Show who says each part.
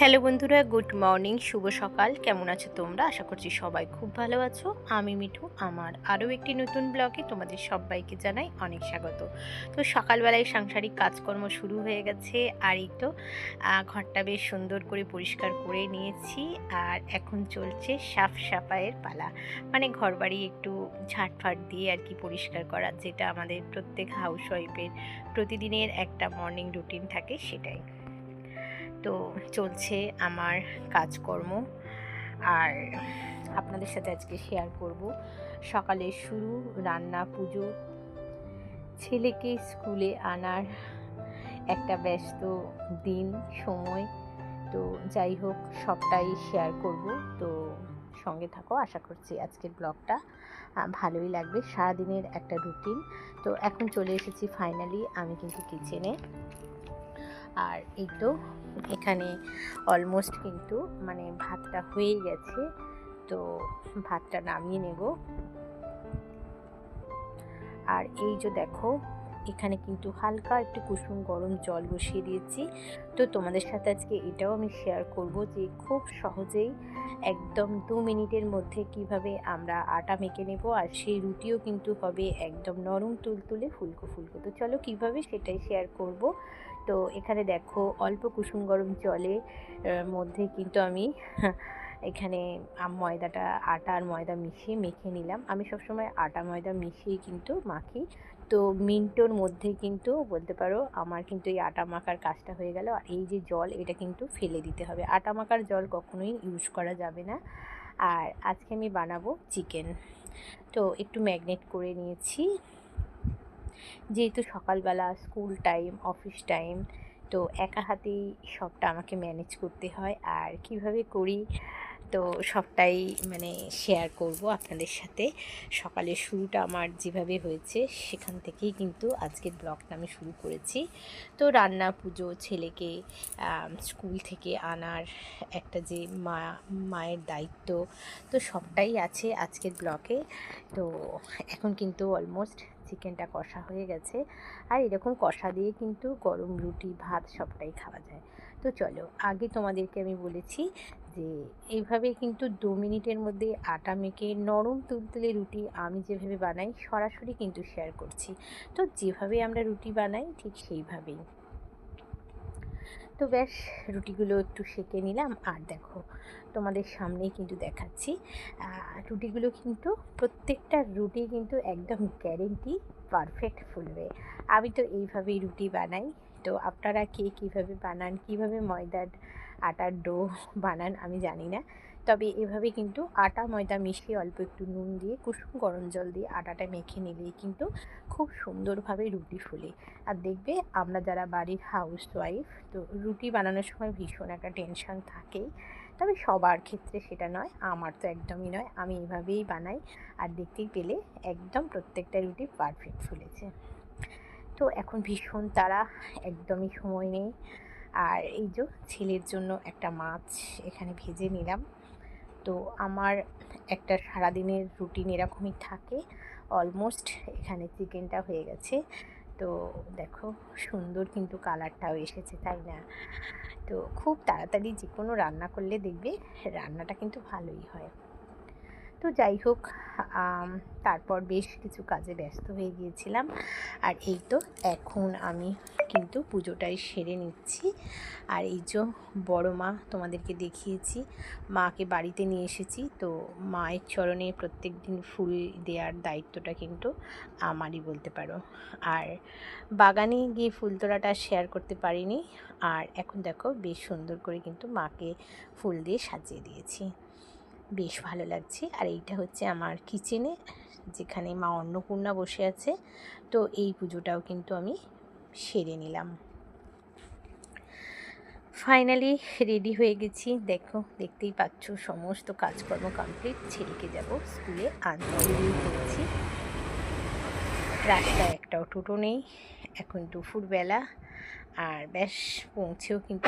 Speaker 1: Hello বন্ধুরা, good morning, শুভ সকাল। কেমন আছো তোমরা? আশা করছি সবাই খুব ভালো আছো। আমি মিঠু, আমার আরও একটি নতুন ব্লগে তোমাদের সবাইকে জানাই অনেক স্বাগত। তো সকালবেলায় সাংসারিক কাজকর্ম শুরু হয়ে গেছে, আর এই তো ঘরটা বেশ সুন্দর করে পরিষ্কার করে নিয়েছি, আর এখন চলছে সাফ সাফাইয়ের পালা। মানে ঘরবাড়ি একটু ঝাটফাট দিয়ে আর কি পরিষ্কার করা, যেটা আমাদের প্রত্যেক হাউস ওয়াইফের প্রতিদিনের একটা মর্নিং রুটিন থাকে সেটাই। তো চলছে আমার কাজকর্ম। আর আপনাদের সাথে আজকে শেয়ার করব। সকালে শুরু, রান্না, পুজো, ছেলেকে স্কুলে আনার একটা ব্যস্ত দিন, সময়। তো যাই হোক, সবটাই শেয়ার করব। তো সঙ্গে থাকো, আশা করছি আজকের ব্লগটা ভালোই লাগবে। সারাদিনের একটা রুটিন তো এখন চলে এসেছি ফাইনালি আমি কিন্তু কিচেনে আর এই তো এখানে অলমোস্ট কিন্তু মানে ভাতটা হয়েই গেছে। তো ভাতটা নামিয়ে নেব। আর এই যে দেখো, এখানে কিন্তু হালকা একটু কুসুম গরম জল বসিয়ে দিয়েছি। তো তোমাদের সাথে আজকে এটাও আমি শেয়ার করব যে খুব সহজেই একদম দু মিনিটের মধ্যে কীভাবে আমরা আটা মেখে নেব আর সেই রুটিও কিন্তু হবে একদম নরম তুলতুলে ফুলকো ফুলকো। তো চলো কীভাবে সেটাই শেয়ার করব। তো এখানে দেখো অল্প কুসুম গরম জলে মধ্যে কিন্তু আমি এখানে ময়দাটা, আটা আর ময়দা মিশিয়ে মেখে নিলাম। আমি সবসময় আটা, ময়দা মিশিয়ে কিন্তু মাখি। তো মিন্টোর মধ্যে কিন্তু বলতে পারো আমার কিন্তু এই আটা মাখার কাজটা হয়ে গেল। আর এই যে জল, এটা কিন্তু ফেলে দিতে হবে। আটা মাখার জল কখনোই ইউজ করা যাবে না। আর আজকে আমি বানাবো চিকেন। তো একটু ম্যাগনেট করে নিয়েছি। যেহেতু সকালবেলা স্কুল টাইম অফিস টাইম তো একা হাতেই সবটা আমাকে ম্যানেজ করতে হয়। আর কীভাবে করি? তো সবটাই মানে শেয়ার করব আপনাদের সাথে। সকালের শুরুটা আমার যেভাবে হয়েছে সেখান থেকেই কিন্তু আজকের ব্লগটা আমি শুরু করেছি। তো রান্না, পুজো, ছেলেকে স্কুল থেকে আনার একটা যে মা, মায়ের দায়িত্ব, তো সবটাই আছে আজকের ব্লকে তো এখন কিন্তু অলমোস্ট চিকেনটা কষা হয়ে গেছে। আর এরকম কষা দিয়ে কিন্তু গরম রুটি, ভাত সবটাই খাওয়া যায়। তো চলো, আগে তোমাদেরকে আমি বলেছি যে এইভাবে কিন্তু দু মিনিটের মধ্যে আটা মেখে নরম তুলতুলে রুটি আমি যেভাবে বানাই সরাসরি কিন্তু শেয়ার করছি। তো যেভাবে আমরা রুটি বানাই ঠিক সেইভাবেই। তো ব্যাস, রুটিগুলো একটু সেঁকে নিলাম আর দেখো তোমাদের সামনেই কিন্তু দেখাচ্ছি। রুটিগুলো কিন্তু প্রত্যেকটা রুটি কিন্তু একদম গ্যারেন্টি পারফেক্ট ফুলবে। আমি তো এইভাবেই রুটি বানাই। তো আপনারা কে কীভাবে বানান, কীভাবে ময়দার আটার ডো বানান আমি জানি না। তবে এভাবে কিন্তু আটা, ময়দা মিশিয়ে অল্প একটু নুন দিয়ে, কুসুম গরম জল দিয়ে আটাটা মেখে নিলেই কিন্তু খুব সুন্দরভাবে রুটি ফুলে। আর দেখবে আমরা যারা বাড়ির হাউস ওয়াইফ তো রুটি বানানোর সময় ভীষণ একটা টেনশন থাকেই। তবে সবার ক্ষেত্রে সেটা নয়, আমার তো একদমই নয়, আমি এভাবেই বানাই। আর দেখতেই পেলে একদম প্রত্যেকটা রুটি পারফেক্ট ফুলেছে। তো এখন ভীষণ তারা একদমই সময় নেই। আর এই যে ছেলের জন্য একটা মাছ এখানে ভেজে নিলাম। তো আমার একটা সারাদিনের রুটিন এরকমই থাকে। অলমোস্ট এখানে চিকেনটা হয়ে গেছে। তো দেখো সুন্দর কিন্তু কালারটাও এসেছে, তাই না? তো খুব তাড়াতাড়ি যে কোনো রান্না করলে দেখবে রান্নাটা কিন্তু ভালোই হয়। তো যাই হোক তারপর বেশ কিছু কাজে ব্যস্ত হয়ে গিয়েছিলাম। আর এই তো এখন আমি কিন্তু পুজোটাই সেরে নিচ্ছি। আর এই যে বড় মা তোমাদেরকে দেখিয়েছি, মাকে বাড়িতে নিয়ে এসেছি। তো মায়ের চরণে প্রত্যেক দিন ফুল দেওয়ার দায়িত্বটা কিন্তু আমারই বলতে পারো। আর বাগানে গিয়ে ফুল তোড়াটা শেয়ার করতে পারিনি। আর এখন দেখো বেশ সুন্দর করে কিন্তু মাকে ফুল দিয়ে সাজিয়ে দিয়েছি। বেশ ভালো লাগছে। আর এইটা হচ্ছে আমার কিচেনে যেখানে মা অন্নপূর্ণা বসে আছে। তো এই পুজোটাও কিন্তু আমি সেরে নিলাম। ফাইনালি রেডি হয়ে গেছি। দেখো, দেখতেই পাচ্ছ, সমস্ত কাজকর্ম কমপ্লিট ছেলেকে যাব স্কুলে আনতে। পড়েছি রাস্তায় একটাও টোটো নেই। এখন দুপুরবেলা আর ব্যাস পৌঁছেও কিন্তু